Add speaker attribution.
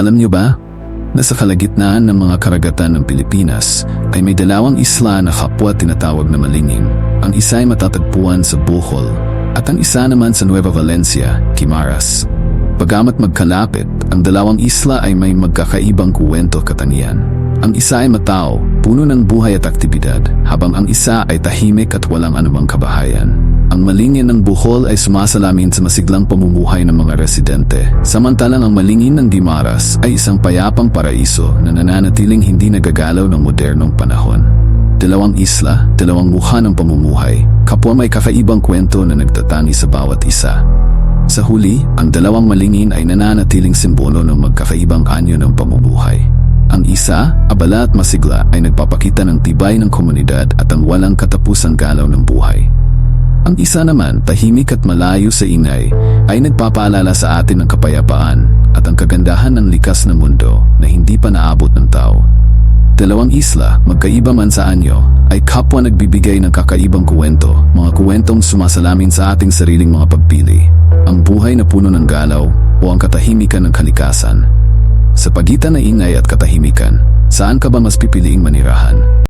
Speaker 1: Alam niyo ba, nasa kalagitnaan ng mga karagatan ng Pilipinas ay may dalawang isla na kapwa tinatawag na malingin. Ang isa ay matatagpuan sa Bohol at ang isa naman sa Nueva Valencia, Kimaras. Pagamat magkalapit, ang dalawang isla ay may magkakaibang kuwento katangian. Ang isa ay matao, puno ng buhay at aktibidad, habang ang isa ay tahimik at walang anumang kabahayan. Ang malingin ng Bohol ay sumasalamin sa masiglang pamumuhay ng mga residente, samantalang ang malingin ng Dimaras ay isang payapang paraiso na nananatiling hindi nagagalaw ng modernong panahon. Dalawang isla, dalawang mukha ng pamumuhay, kapwa may kakaibang kwento na nagtatangi sa bawat isa. Sa huli, ang dalawang malingin ay nananatiling simbolo ng magkakaibang anyo ng pamumuhay. Ang isa, abala at masigla ay nagpapakita ng tibay ng komunidad at ang walang katapusang galaw ng buhay. Ang isa naman, tahimik at malayo sa ingay, ay nagpapaalala sa atin ng kapayapaan at ang kagandahan ng likas na mundo na hindi pa naabot ng tao. Dalawang isla, magkaiba man sa anyo, ay kapwa nagbibigay ng kakaibang kuwento, mga kuwentong sumasalamin sa ating sariling mga pagpili. Ang buhay na puno ng galaw o ang katahimikan ng kalikasan. Sa pagitan ng ingay at katahimikan, saan ka ba mas pipiliing manirahan?